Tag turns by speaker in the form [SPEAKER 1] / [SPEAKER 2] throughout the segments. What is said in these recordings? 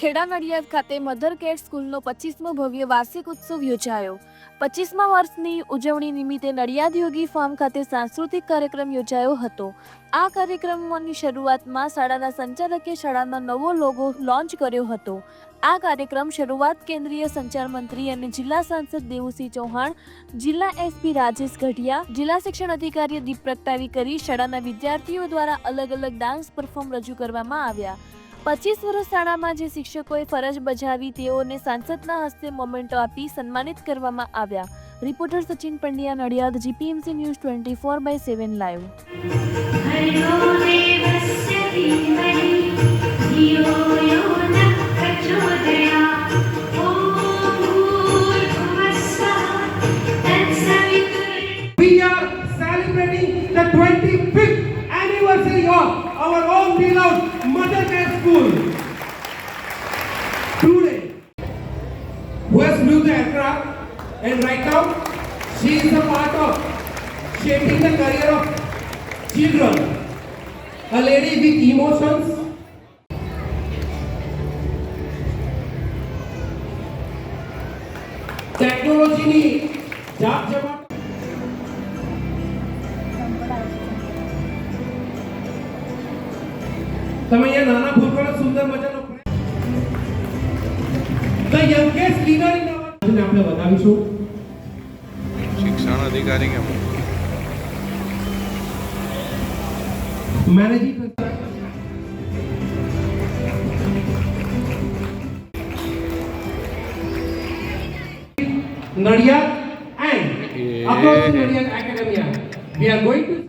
[SPEAKER 1] Kheda Nadiad ખાતે mother care સ્કૂલનો પચીસમો ભવ્ય વાર્ષિક ઉત્સવ યોજાયો. પચીસમા વર્ષની ઉજવણી નિમિત્તે નડિયાદ યોગી ફાર્મ ખાતે સાંસ્કૃતિક કાર્યક્રમ યોજાયો હતો. આ કાર્યક્રમની શરૂઆતમાં શાળાના સંચાલકે શાળાનો નવો લોગો લોન્ચ કર્યો હતો. આ કાર્યક્રમ શરૂઆત કેન્દ્રીય સંચાર મંત્રી અને જિલ્લા સાંસદ દેવુસિંહ ચૌહાણ, જિલ્લા એસપી રાજેશ ગઢિયા, જિલ્લા શિક્ષણ અધિકારી દીપ પ્રગટાવી કરી શાળાના વિદ્યાર્થીઓ દ્વારા અલગ અલગ ડાન્સ પરફોર્મ રજૂ કરવામાં આવ્યા. પચીસ વર્ષ શાળામાં જે શિક્ષકોએ ફરજ બજાવી તેઓને સાંસદના હસ્તે મોમેન્ટો આપી સન્માનિત કરવામાં આવ્યા. Reporter Sachin Pandya, Nadiad, GPMC news twenty four by seven live.
[SPEAKER 2] ટેકનોલોજીની જાત જમાત તમે અહીંયા નાના ભૂલકાનો સુંદર મજાનો the youngest leader in our આપણે વધાવીશું.
[SPEAKER 3] શિક્ષણ અધિકારી કેમ?
[SPEAKER 2] Managing And across the Nadiad Academia. We are going to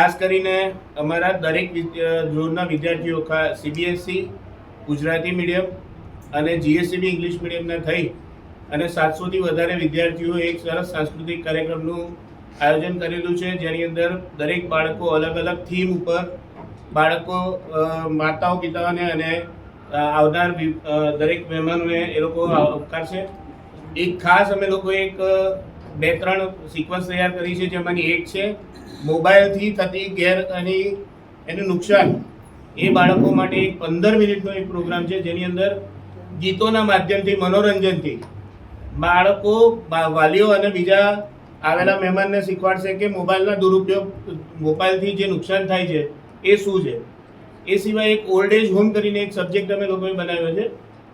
[SPEAKER 4] ખાસ કરીને અમારા દરેક ધોરણના વિદ્યાર્થીઓ સીબીએસસી ગુજરાતી મીડિયમ અને જીએસસીબી ઇંગ્લિશ મીડિયમના થઈ અને સાતસોથી વધારે વિદ્યાર્થીઓ એક સરસ સાંસ્કૃતિક કાર્યક્રમનું આયોજન કરેલું છે જેની અંદર દરેક બાળકો અલગ અલગ થીમ ઉપર બાળકો માતાઓ પિતાઓને અને આવનાર દરેક મહેમાનોને એ લોકો આવકારશે એક ખાસ અમે લોકો એક બે, ત્રણ સિક્વન્સ તૈયાર કરી છે જેમાંની એક છે, મોબાઈલથી થતી ગેર અને એનું નુકસાન. એ બાળકો માટે એક પંદર મિનિટનો એક પ્રોગ્રામ છે, જેની અંદર ગીતોના માધ્યમથી, મનોરંજનથી બાળકો વાલીઓ અને બીજા આવેલા મહેમાનને શીખવાડશે કે મોબાઈલના દુરુપયોગ, મોબાઈલથી જે નુકસાન થાય છે, એ શું છે? એ સિવાય એક ઓલ્ડ એજ હોમ કરીને એક સબ્જેક્ટ અમે લોકોએ બનાવ્યો છે.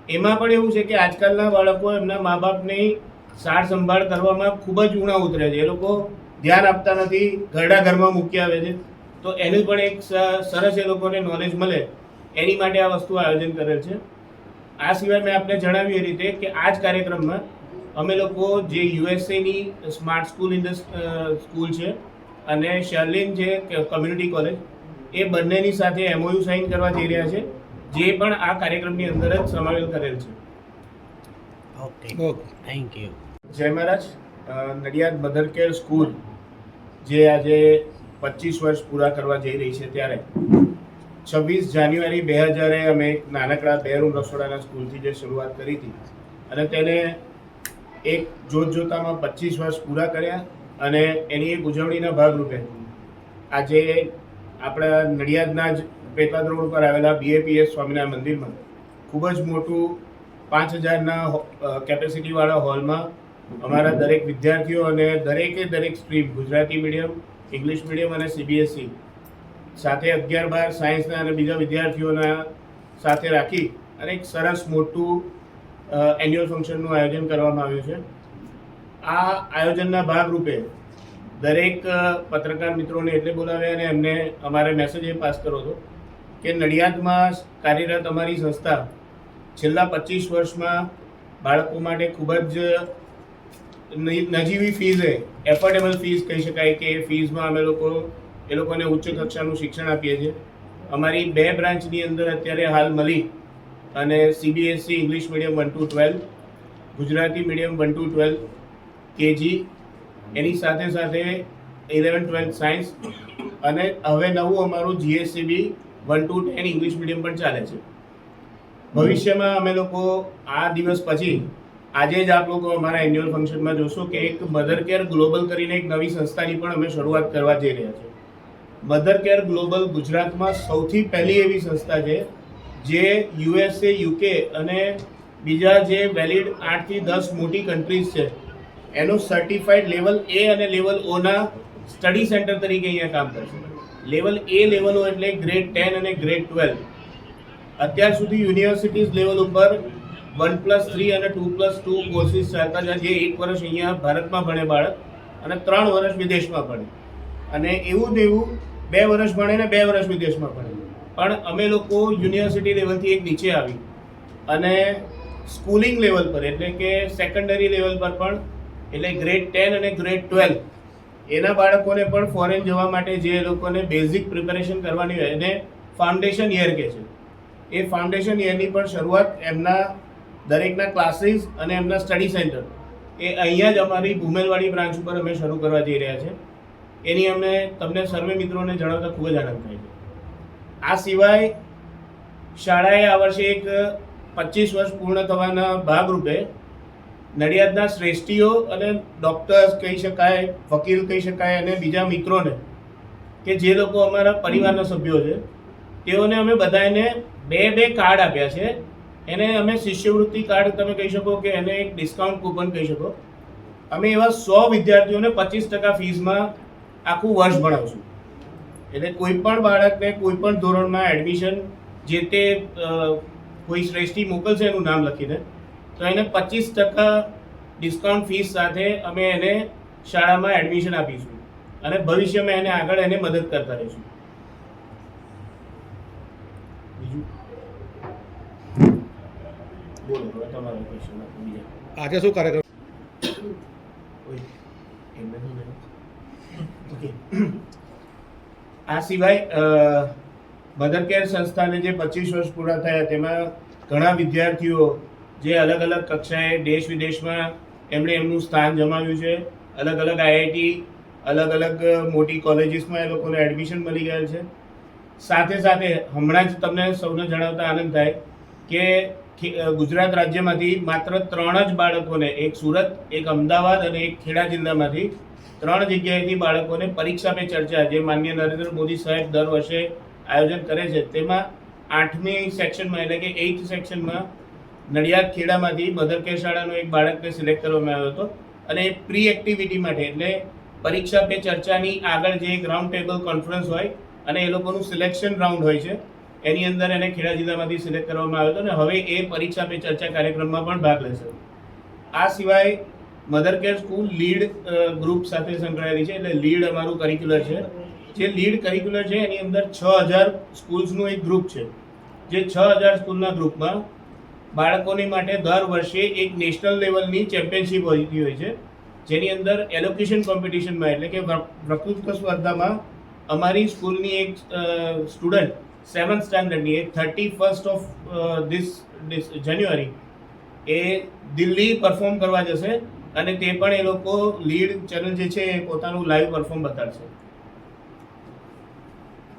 [SPEAKER 4] એમાં પણ એવું છે કે આજકાલના બાળકો એમના મા બાપની સાર સંભાળ કરવામાં ખૂબ જ ઉણા ઉતરે છે. એ લોકો ધ્યાન આપતા નથી ઘરડા ઘરમાં મૂકી આવે છે. તો એનું પણ એક સ- સરસ એ લોકોને નોલેજ મળે. એની માટે આ વસ્તુ આયોજન કરેલ છે. આ સિવાય મેં આપને જણાવ્યું એ રીતે કે આ જ કાર્યક્રમમાં અમે લોકો જે યુએસએની smart school in the school છે અને શર્લિન છે કમ્યુનિટી કોલેજ એ બંનેની સાથે એમઓયુ સાઇન કરવા જઈ રહ્યા છે જે પણ આ કાર્યક્રમની અંદર જ સમાવેલ કરેલ છે.
[SPEAKER 5] ઓકે ઓકે થેન્ક યુ
[SPEAKER 4] જય મહારાજ નડિયાદ મધર કેર સ્કૂલ જે આજે પચીસ વર્ષ પૂરા કરવા જઈ રહી છે ત્યારે છવ્વીસ જાન્યુઆરી બે હજારે અમે નાનકડા બે રસોડાના સ્કૂલથી જે શરૂઆત કરી હતી અને તેને એક જોત જોતામાં પચીસ વર્ષ પૂરા કર્યા અને એની એક ઉજવણીના ભાગરૂપે આજે આપણા નડિયાદના જ પેટલાદ રોડ ઉપર આવેલા બીએપીએસ સ્વામિનારાયણ મંદિરમાં ખૂબ જ મોટું પાંચ હજારના કેપેસિટીવાળા હોલમાં અમારા દરેક વિદ્યાર્થીઓ અને દરેકે દરેક stream, Gujarati medium English medium અને સીબીએસઈ સાથે અગિયાર બાર સાયન્સના અને બીજા વિદ્યાર્થીઓના સાથે રાખી અને એક સરસ મોટું એન્યુઅલ ફંક્શનનું આયોજન કરવામાં આવ્યું છે. આ આયોજનના ભાગરૂપે દરેક પત્રકાર મિત્રોને એટલે બોલાવ્યા અને એમને અમારે મેસેજ એ પાસ કર્યો હતો કે નડિયાદમાં કાર્યરત અમારી સંસ્થા છેલ્લા પચીસ વર્ષમાં બાળકો માટે ખૂબ જ નજીવી ફીઝે એફોર્ડેબલ ફીઝ કહી શકાય કે એ ફીઝમાં અમે લોકો, એ લોકોને ઉચ્ચ કક્ષાનું શિક્ષણ આપીએ છીએ. અમારી બે બ્રાન્ચની અંદર અત્યારે હાલ મળી અને CBSE English medium one two twelve Gujarati medium one two twelve KG એની સાથે સાથે ઇલેવન ટ્વેલ્થ સાયન્સ અને હવે નવું અમારું GSCB one two ten English medium પણ ચાલે છે. ભવિષ્યમાં અમે લોકો આ દિવસ પછી આજે જ આપ લોકો અમારા એન્યુઅલ ફંક્શનમાં જોશો કે એક મધર કેર ગ્લોબલ કરીને એક નવી સંસ્થાની પણ અમે શરૂઆત કરવા જઈ રહ્યા છીએ. મધર કેર ગ્લોબલ ગુજરાતમાં સૌથી પહેલી એવી સંસ્થા છે જે યુએસએ યુકે અને બીજા જે વેલિડ આઠથી દસ મોટી કન્ટ્રીઝ છે. એનું સર્ટિફાઈડ લેવલ એ અને લેવલ ઓના સ્ટડી સેન્ટર તરીકે અહીંયા કામ કરશે લેવલ એ લેવલો એટલે ગ્રેડ ટેન અને ગ્રેડ ટ્વેલ્વ અત્યાર સુધી યુનિવર્સિટીઝ લેવલ ઉપર વન પ્લસ થ્રી અને ટુ પ્લસ ટુ કોર્સિસ ચાલતા હતા જે એક વર્ષ અહીંયા ભારતમાં ભણે બાળક અને ત્રણ વર્ષ વિદેશમાં ભણે. અને એવું ને એવું બે વર્ષ ભણે ને બે વર્ષ વિદેશમાં ભણે. પણ અમે લોકો યુનિવર્સિટી લેવલથી એક નીચે આવી. અને સ્કૂલિંગ લેવલ પર, એટલે કે સેકન્ડરી લેવલ પર પણ, એટલે ગ્રેડ ટેન અને ગ્રેડ ટ્વેલ્વ, એના બાળકોને પણ ફોરેન જવા માટે જે લોકોને બેઝિક પ્રિપેરેશન કરવાની હોય એને ફાઉન્ડેશન યર કહે છે. એ ફાઉન્ડેશન યરની પણ શરૂઆત એમના દરેકના ક્લાસીસ અને એમના સ્ટડી સેન્ટર એ અહીંયા જ અમારી ભૂમેલવાડી બ્રાન્ચ ઉપર અમે શરૂ કરવા જઈ રહ્યા છે. એની અમને, તમને સર્વે મિત્રોને જણાવતા ખૂબ જ આનંદ થાય છે. આ સિવાય શાળાએ આ વર્ષે એક પચીસ વર્ષ પૂર્ણ થવાના ભાગરૂપે નડિયાદના શ્રેષ્ઠીઓ અને ડૉક્ટર્સ કહી શકાય, વકીલ કહી શકાય અને બીજા મિત્રોને કે જે લોકો અમારા પરિવારના સભ્યો છે, તેઓને અમે બધાને બે બે કાર્ડ આપ્યા છે. એને અમે શિષ્યવૃત્તિ કાર્ડ તમે કહી શકો કે એને એક ડિસ્કાઉન્ટ કૂપન કહી શકો. અમે એવા સો વિદ્યાર્થીઓને પચીસ ટકા ફીઝમાં આખું વર્ષ ભણાવશું. એટલે કોઈ પણ બાળકને કોઈ પણ ધોરણમાં એડમિશન જે તે કોઈ શ્રેષ્ઠી મોકલશે એનું નામ લખીને, તો એને પચીસ ટકા ડિસ્કાઉન્ટ ફીસ સાથે અમે એને શાળામાં એડમિશન આપીશું. અને ભવિષ્યમાં એને આગળ એને મદદ કરતા રહીશું બીજું બોલો હવે તમારો ક્વેશ્ચન આપો બીજા
[SPEAKER 6] આજે શું કાર્યક્રમ.
[SPEAKER 4] ઓકે આ સિવાય મધર કેર સંસ્થાને જે પચીસ વર્ષ પૂરા થયા. તેમાં ઘણા વિદ્યાર્થીઓ જે અલગ અલગ કક્ષાએ દેશ વિદેશમાં એમણે એમનું સ્થાન જમાવ્યું છે. અલગ અલગ આઈઆઈટી અલગ અલગ મોટી કોલેજીસમાં એ લોકોને એડમિશન મળી ગયેલ છે. સાથે સાથે હમણાં જ તમને સૌને જણાવતા આનંદ થાય કે ગુજરાત રાજ્યમાંથી માત્ર ત્રણ જ બાળકોને, એક સુરત, એક અમદાવાદ અને એક ખેડા જિલ્લામાંથી ત્રણ જગ્યાએથી બાળકોને પરીક્ષા પે ચર્ચા જે માન્ય નરેન્દ્ર મોદી સાહેબ દર વર્ષે આયોજન કરે છે. તેમાં આઠમી સેક્શનમાં એટલે કે એઇથ સેક્શનમાં નડિયાદ ખેડામાંથી મધર કેર શાળાનો એક બાળકને સિલેક્ટ કરવામાં આવ્યો હતો અને પ્રી એક્ટિવિટી માટે એટલે પરીક્ષા પે ચર્ચાની આગળ જે એક રાઉન્ડ ટેબલ કોન્ફરન્સ હોય અને એ લોકોનું સિલેક્શન રાઉન્ડ હોય છે. એની અંદર એને ખેડા જિલ્લામાંથી સિલેક્ટ કરવામાં આવ્યો હતો અને હવે એ પરીક્ષા પે ચર્ચા કાર્યક્રમમાં પણ ભાગ લેશે. આ સિવાય mother care school lead group સાથે સંકળાયેલી છે, એટલે લીડ અમારું કરિક્યુલર છે. જે લીડ કરિક્યુલર છે, એની અંદર છ હજાર સ્કૂલ્સનું એક ગ્રુપ છે. જે છ હજાર સ્કૂલના ગ્રુપમાં બાળકોને માટે દર વર્ષે એક નેશનલ લેવલની ચેમ્પિયનશિપ હોતી હોય છે. જેની અંદર એલોકેશન કોમ્પિટિશનમાં એટલે કે વકૃત્વ સ્પર્ધામાં અમારી સ્કૂલની એક સ્ટુડન્ટ સેવન્થ સ્ટાન્ડર્ડની એ thirty first of this January A Delhi perform કરવા જશે અને તે પણ એ લોકો લીડ ચેનલ જે છે એ પોતાનું લાઈવ પરફોર્મ બતાડશે.